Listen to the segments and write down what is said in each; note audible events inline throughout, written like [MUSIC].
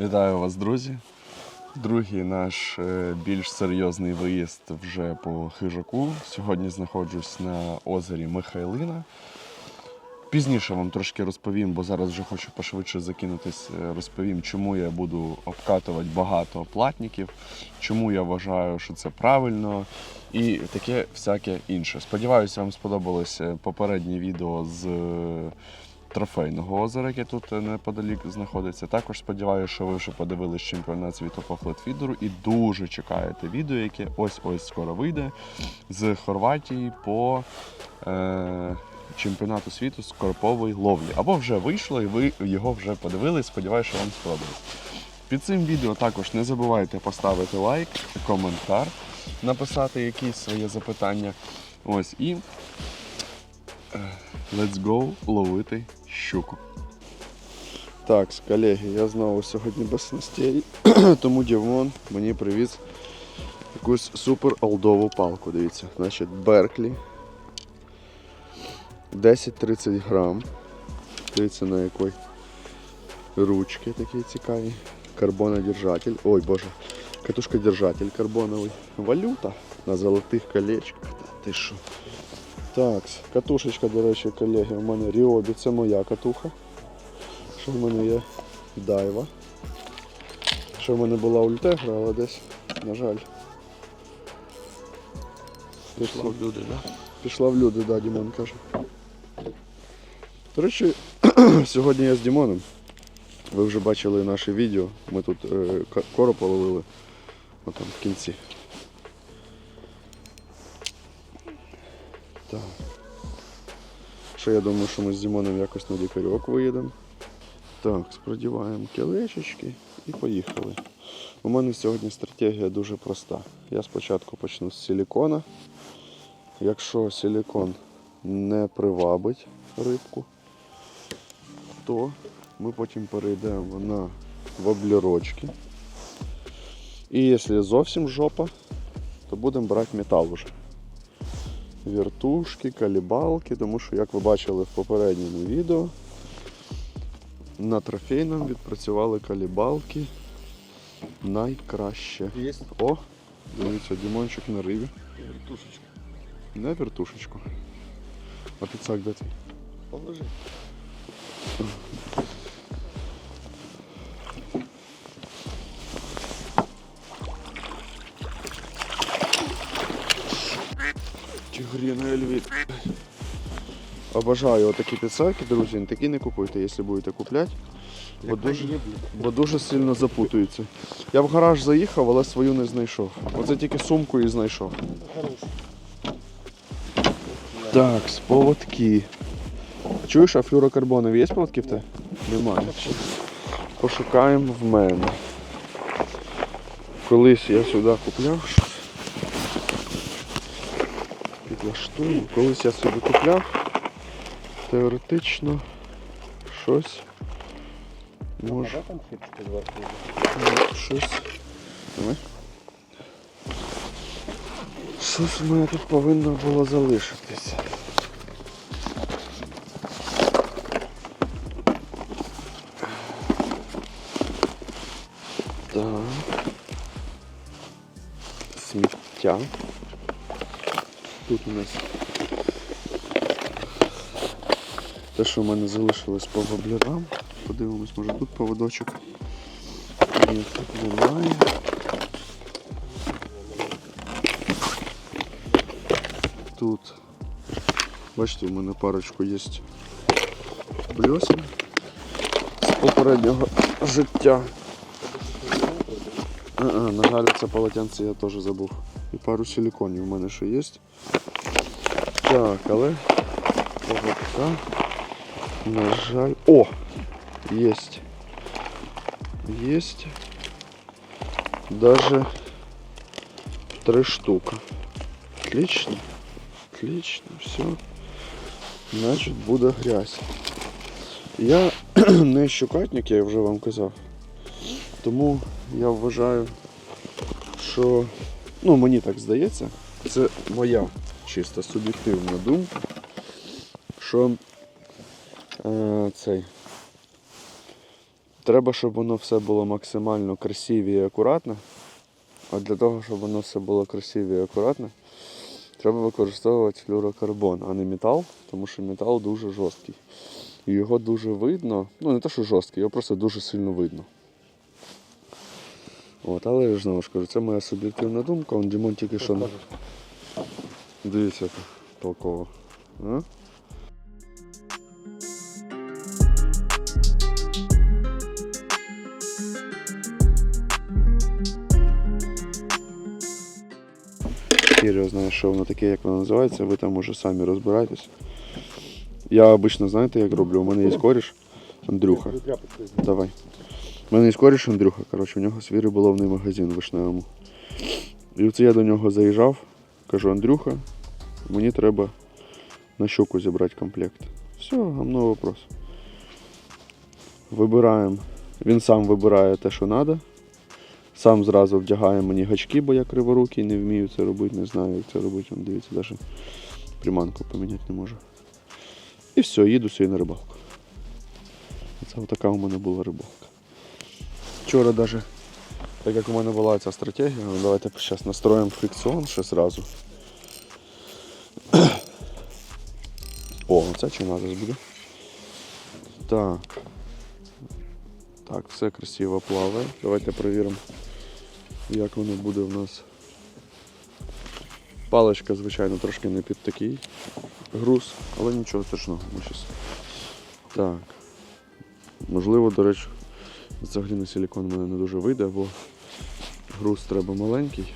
Вітаю вас, друзі. Другий наш е, більш серйозний виїзд вже по хижаку. Сьогодні знаходжусь на озері Михайлина. Пізніше вам трошки розповім, бо зараз вже хочу пошвидше закинутись. е, Розповім, чому я буду обкатувати багато платників, чому я вважаю, що це правильно, і таке всяке інше. Сподіваюся, вам сподобалось е, попереднє відео з трофейного озера, яке тут е, неподалік знаходиться. Також сподіваюся, що ви вже подивились чемпіонат світу по флетфідеру і дуже чекаєте відео, яке ось-ось скоро вийде з Хорватії по е, чемпіонату світу з корпової ловлі. Або вже вийшло, і ви його вже подивились. Сподіваюся, що вам сподобалось. Під цим відео також не забувайте поставити лайк, коментар, написати якісь своє запитання. Ось і е, let's go ловити щуку. Так, колеги, я знову сьогодні без снастей, [CLEARS THROAT] тому Дівон мені привіз якусь супер олдову палку. Дивіться, значить Берклі. 10-30 грам. Дивіться на якої ручки такі цікаві. Карбонодержатель. Ой, боже. Катушка-держатель карбоновий. Валюта на золотих колечках. Та ти що? Так, катушечка, до речі, колеги, у мене Ріобі, це моя катуха. Що в мене є дайва. Що в мене була ультегра, але десь, на жаль. Пішла в люди, да? Пішла в люди, да, Дімон каже. До речі, [CLEARS THROAT] сьогодні я з Дімоном. Ви вже бачили наше відео. Ми тут е, короб половили. Отам в кінці. Так. Що я думаю, що ми з Дімоном якось на дікарьок виїдемо. Так, сподіваємо кілечечки і поїхали. У мене сьогодні стратегія дуже проста. Я спочатку почну з силікона. Якщо силікон не привабить рибку, то ми потім перейдемо на воблерочки. І якщо зовсім жопа, то будемо брати метал уже. Вертушки, калібалки, тому що, як ви бачили в попередньому відео, на трофейному відпрацювали калібалки найкраще. О, дивіться, Дімончик на рибі. вертушечка. На вертушечку. А піцак де твій? Положи. Львит. Обожаю отакі піцаки, друзі. Такі не купуйте, якщо будете купляти. Бо дуже, бо дуже сильно запутуються. Я в гараж заїхав, але свою не знайшов. Оце тільки сумку і знайшов. Так, з поводки. Чуєш, а флюрокарбонів є поводки в тебе? Немає. Пошукаємо в мене. Колись я сюди купляв Підлаштую. Колись я собі купляв. Теоретично щось. Може. Щось. Давай. Щось в мене тут повинно було залишитись. Так. Сміття. Тут у нас те, що в мене залишилось по воблерам. Подивимось, може тут поводочок. Ні, немає. Тут, бачите, у мене парочку є бльосин з попереднього життя. А, а, на це полотенце я теж забув. І пару силіконів у мене ще є. Так, але поводка, на жаль. О! Есть. Есть. Даже три штука. Отлично. Отлично. Все. Значить буде грязь. Я [CLEARS THROAT] не щукатник, я вже вам казав. Тому я вважаю, що ну мені так здається, це моя чисто суб'єктивна думка, що е, цей Треба, щоб воно все було максимально красиві і акуратно. А для того, щоб воно все було красиві і акуратно, треба використовувати флюрокарбон, а не метал, тому що метал дуже жорсткий. І його дуже видно. Ну не те, що жорсткий, його просто дуже сильно видно. От, але я ж знову ж кажу, це моя суб'єктивна думка. Он Дімон тільки що. Дивіться, толково. А? Кіріо знає, що воно таке, як воно називається, ви там уже самі розбирайтесь. Я обично, знаєте, як роблю? У мене є коріш Андрюха. Давай. У мене є коріш Андрюха, коротше, у нього свій риболовний магазин Вишневому. І оце я до нього заїжджав, кажу, Андрюха, мені треба на щуку зібрати комплект. Все, гамно вопрос. Вибираємо. Він сам вибирає те, що треба. Сам зразу вдягає мені гачки, бо я криворукий, не вмію це робити, не знаю, як це робити. Вон, Дивіться, навіть приманку поміняти не можу. І все, їду сьогодні на рибалку. Це така у мене була рибалка. Вчора навіть, так як у мене була ця стратегія, ну, давайте зараз настроїмо фрикціон ще зразу. О, це чи зараз буде? Так. Так, все красиво плаває. Давайте перевіримо, як воно буде в нас. Паличка, звичайно, трошки не під такий груз, але нічого страшного. Ми щас... Так. Можливо, до речі, взагалі на силікон мене не дуже вийде, бо груз треба маленький.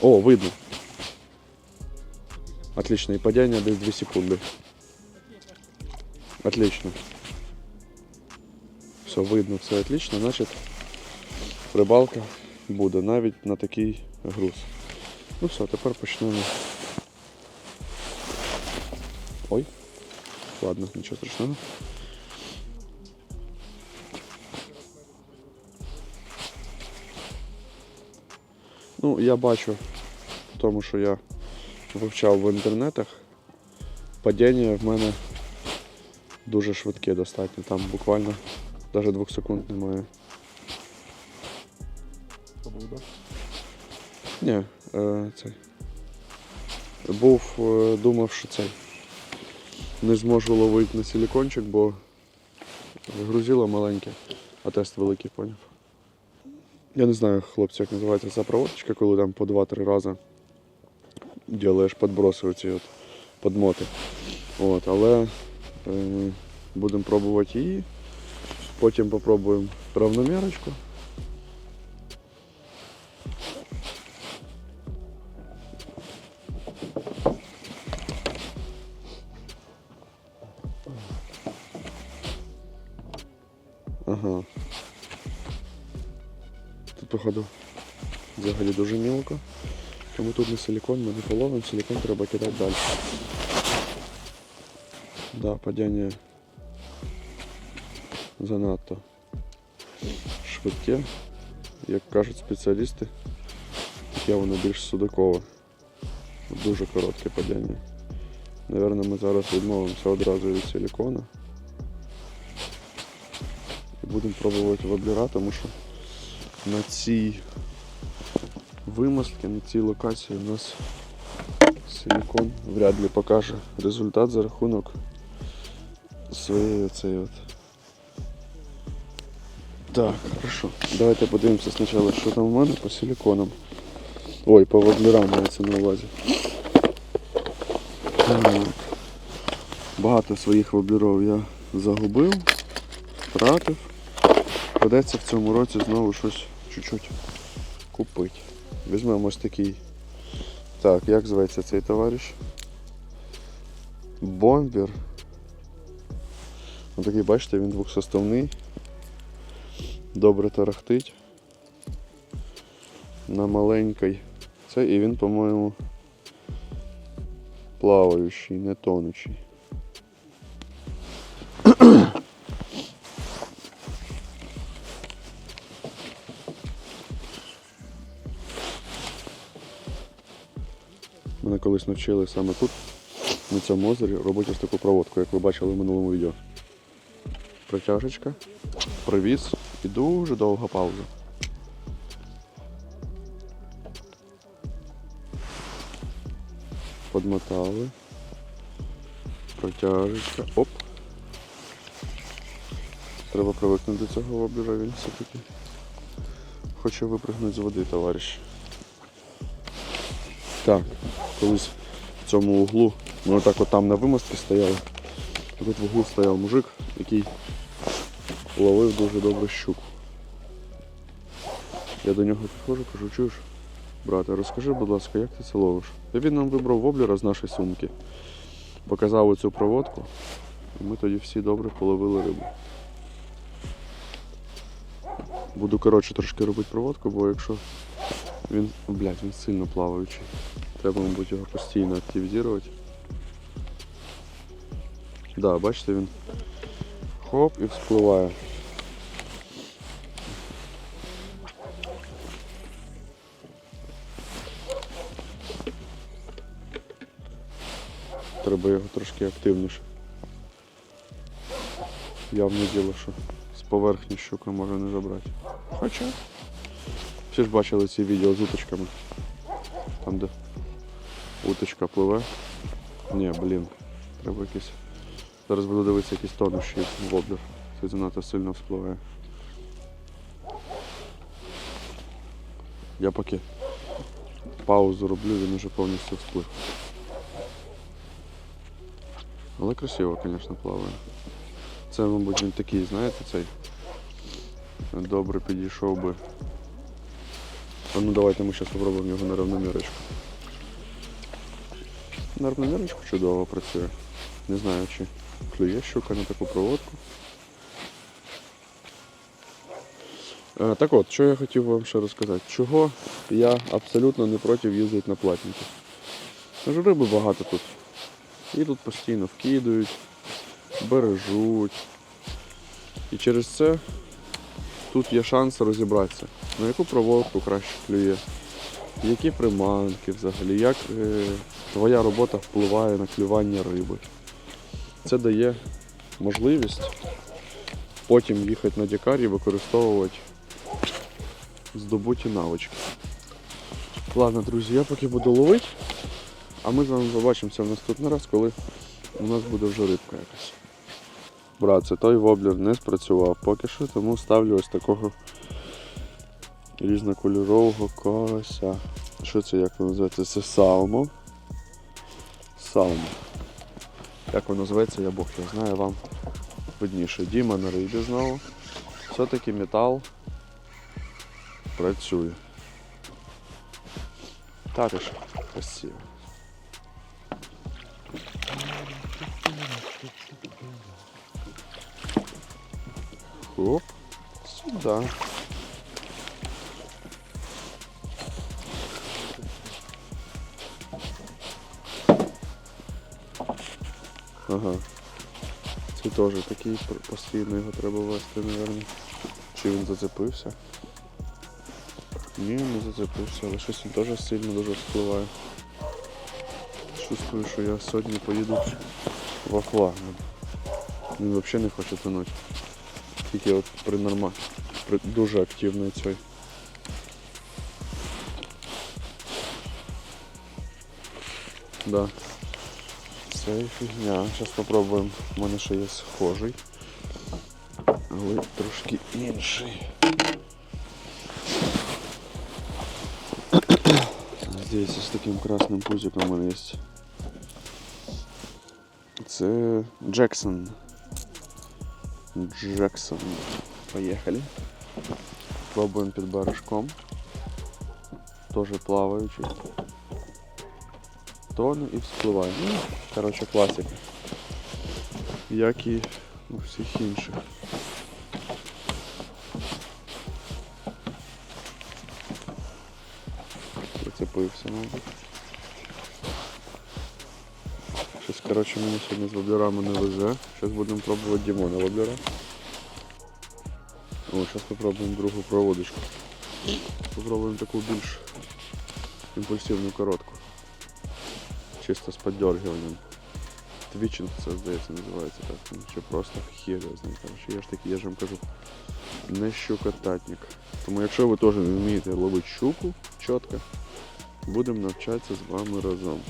О, видно. Отлично, і падіння десь 2 секунди. Отлично. Все, видно, все отлично, значить рибалка буде навіть на такий груз. Ну все, тепер почнемо. Ой. Ладно, нічого страшного. Ну, я бачу, в тому що я вивчав в інтернетах, падіння в мене дуже швидке достатньо. Там буквально навіть двох секунд немає. Ні, е, цей. Був, е, думав, що цей. Не зможу ловити на силікончик, бо грузило маленьке, а тест великий поняв. Я не знаю, хлопці, як називається ця проводочка, коли там по 2-3 рази ділаєш підброси оці от подмоти. От, але е, будемо пробувати її. Потім попробуємо равномірочку. Ага. Тут, походу, взагалі дуже мілко. Тому тут не силикон, ми не половимо, силикон треба кидати далі. Да, падіння занадто швидке. Як кажуть спеціалісти, таке воно більш судакове. Дуже коротке падіння. Наверно, ми зараз відмовимося одразу від силикона. Будемо пробувати воблера, тому що на цій вимостці, на цій локації у нас силикон вряд ли покаже результат за рахунок своєї оцеї от. Так, хорошо. Давайте подивимося спочатку, що там у мене по силиконам. Ой, по воблерам мається на увазі. Так. Багато своїх воблерів я загубив, втратив. Придеться в цьому році знову щось чуть-чуть купити. Візьмемо ось такий. Так, як зветься цей товариш? Бомбер. Ось такий, бачите, він двохсоставний. Добре тарахтить. На маленький. Це і він, по-моєму, плаваючий, не тонучий. Колись навчили саме тут на цьому озері робить ось таку проводку, як ви бачили в минулому відео. Протяжечка, привіз і дуже довга пауза. Подмотали. Протяжечка. Оп. Треба привикнути до цього воблера, він все-таки хоче випрыгнути з води, товариш. Так, колись в цьому углу ми отак от там на вимостці стояли. Тут в углу стояв мужик, який ловив дуже добре щуку. Я до нього підходжу, кажу, чуєш, брате, розкажи, будь ласка, як ти це ловиш? І він нам вибрав воблера з нашої сумки, показав оцю проводку, і ми тоді всі добре половили рибу. Буду коротше трошки робити проводку, бо якщо він, блядь, він сильно плаваючий. Треба, мабуть, його постійно активізувати. Да, бачите, він хоп і вспливає. Треба його трошки активніше. Явне діло, що з поверхні щука може не забрати. Хоча. Всі ж бачили ці відео з уточками. Там, де уточка пливе. Ні, блін. Треба якийсь. Зараз буду дивитися якийсь тонущий воблер. Це занадто сильно вспливає. Я поки паузу роблю, він уже повністю всплив. Але красиво, звісно, плаває. Це, мабуть, він такий, знаєте, цей. Добре підійшов би. А ну давайте ми зараз спробуємо його на равномірочку. На равномірочку чудово працює. Не знаю, чи клює щука на таку проводку. Е, Так от, що я хотів вам ще розказати. Чого я абсолютно не проти їздити на платники. Риби багато тут. І тут постійно вкидують, бережуть. І через це тут є шанс розібратися, на яку проводку краще клює, які приманки взагалі, як е, твоя робота впливає на клювання риби. Це дає можливість потім їхати на дікар і використовувати здобуті навички. Ладно, друзі, я поки буду ловити, а ми з вами побачимося в наступний раз, коли у нас буде вже рибка якась. Брат, це той воблер не спрацював поки що, тому ставлю ось такого різнокольорового карася. Що це як воно називається? Це салмо. Салмо. Як воно називається, я Бог його знаю, вам видніше. Діма на рибі знову. Все-таки метал працює. Також красиво. Хоп, сюда. Ага. Це теж такий постійно його треба вести, мабуть. Чи він зацепився? Ні, не зацепився, але щось він теж сильно дуже впливає. Чувствую, що я сьогодні поїду в акваріум. Він взагалі не хоче тонути. Тільки от при норма, при дуже активний цей. Да. Це фігня. Зараз спробуємо. У мене ще є схожий. Але трошки інший. Здесь з таким красним пузиком у мене є. Це Джексон. Джексон. Поехали. Пробуем під барашком. Тоже плаваючий. Тоне і вспливає. Ну, коротше, класика. Як і у всіх інших. Прицепився, мабуть. Коротше, мені сьогодні з воблерами не везе. Зараз будемо пробувати Дімона воблера. О, зараз попробуємо другу проводочку. Попробуємо таку більш імпульсивну коротку. Чисто з поддергиванням. твічинг це здається називається так. ну, Чи просто хер, я ж такий, я ж вам кажу, не щукотатник. Тому якщо ви теж не вмієте ловити щуку чітко, будемо навчатися з вами разом.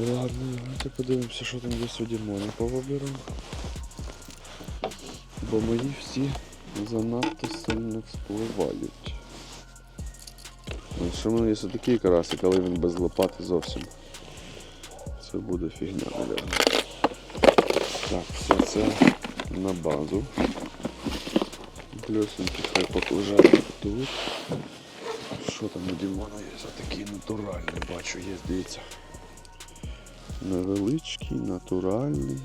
Ладно, давайте подивимося, що там є у Дімоні по виборам. Бо мої всі занадто сильно вспливають. Що в мене є такий карасик, але він без лопати зовсім. Це буде фігня, мабуть. Так, все це на базу. Плюсенькі хай поклежать тут. Що там у Дімона є? Такий натуральний, бачу, є, дивіться. Невеличкий, натуральний.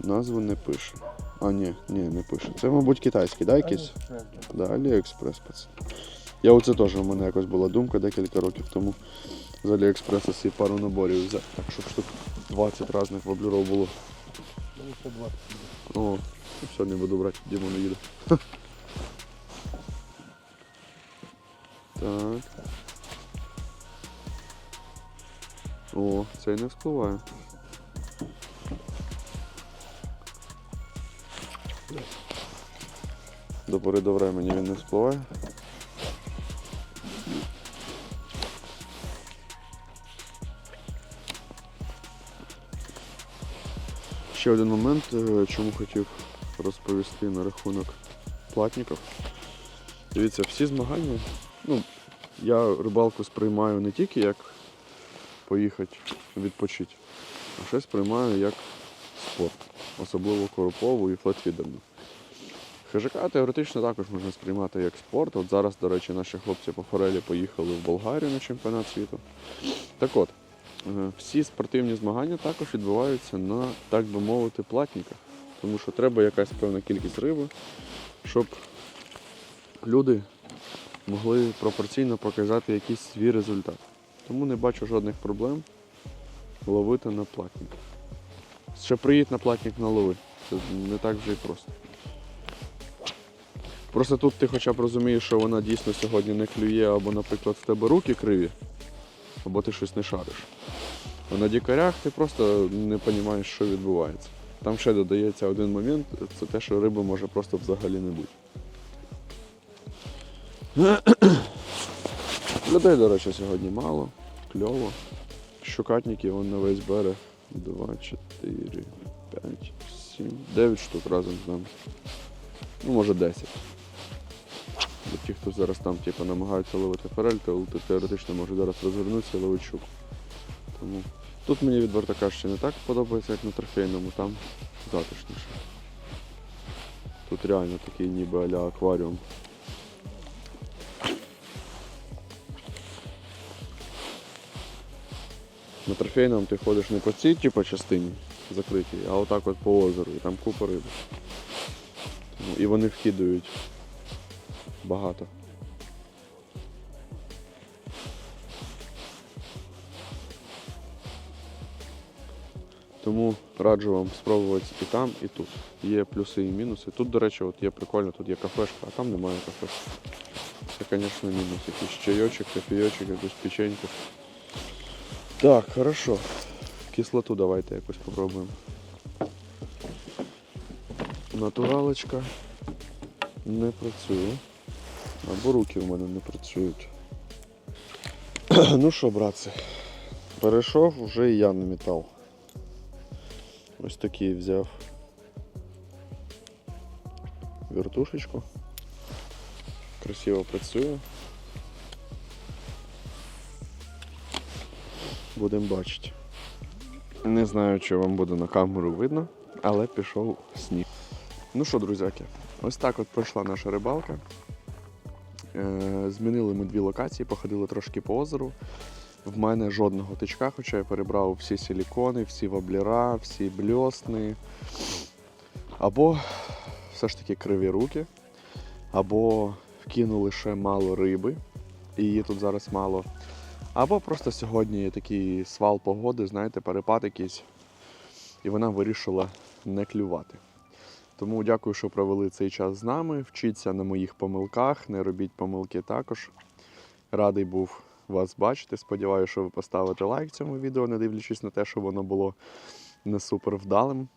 Назву не пише. А, ні, ні, не пише. Це, мабуть, китайський, да, якийсь? Да, Аліекспрес, пацан. Я оце теж у мене якось була думка декілька років тому з Аліекспреса всі пару наборів взяти. Так, щоб штук 20 різних воблеров було. О, все, не буду брати, Дімон не їде. [LAUGHS] Так. О, цей не вспливає. До пори до времени він не вспливає. Ще один момент, е, чому хотів розповісти на рахунок платників. Дивіться, всі змагання, ну, я рибалку сприймаю не тільки як поїхати відпочити, а ще сприймаю як спорт, особливо коропову і флетфідерну. Хижака теоретично також можна сприймати як спорт. От зараз, до речі, наші хлопці по форелі поїхали в Болгарію на чемпіонат світу. Так от, е, всі спортивні змагання також відбуваються на, так би мовити, платниках. Тому що треба якась певна кількість риби, щоб люди могли пропорційно показати якийсь свій результат. Тому не бачу жодних проблем ловити на платник. Ще приїдь на платник на лови. Це не так вже і просто. Просто тут ти хоча б розумієш, що вона дійсно сьогодні не клює, або, наприклад, в тебе руки криві, або ти щось не шариш. А на дікарях ти просто не розумієш, що відбувається. Там ще додається один момент, це те, що риби може просто взагалі не бути. Людей, до речі, сьогодні мало, кльово. Щукатників вон на весь берег. 2, 4, 5, 7, 9 штук разом з нами. Ну, може 10. Бо ті, хто зараз там типу, намагаються ловити форель, то те- теоретично може зараз розвернутися і ловити щуку. Тому тут мені відверто кажучи не так подобається, як на трофейному, там затишніше. Тут реально такий ніби аля акваріум. На трофейному ти ходиш не по цій типу, частині закритій, а отак от по озеру, і там купа риби. І вони вкидають багато. Тому раджу вам спробувати і там, і тут. Є плюси і мінуси. Тут, до речі, от є прикольно, тут є кафешка, а там немає кафешки. Це, звісно, мінус. Якийсь чайочок, кофійочок, якусь печеньку. Так, хорошо. Кислоту давайте якось попробуємо. Натуралочка не працює. Або руки в мене не працюють. [CLEARS THROAT] ну що, братці, перейшов вже і я на метал. Ось такий взяв вертушечку. Красиво працює. Будемо бачити. Не знаю, чи вам буде на камеру видно, але пішов сніг. Ну що, друзяки, ось так от пройшла наша рибалка. Е, Змінили ми дві локації, походили трошки по озеру. В мене жодного тичка, хоча я перебрав всі силікони, всі воблера, всі бльосни. Або все ж таки криві руки, або вкинули ще мало риби, і її тут зараз мало. Або просто сьогодні такий свал погоди, знаєте, перепад якийсь, і вона вирішила не клювати. Тому дякую, що провели цей час з нами. Вчіться на моїх помилках, не робіть помилки також. Радий був вас бачити. Сподіваюся, що ви поставите лайк цьому відео, не дивлячись на те, що воно було не супер вдалим.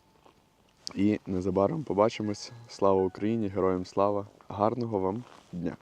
І незабаром побачимось. Слава Україні! Героям слава! Гарного вам дня!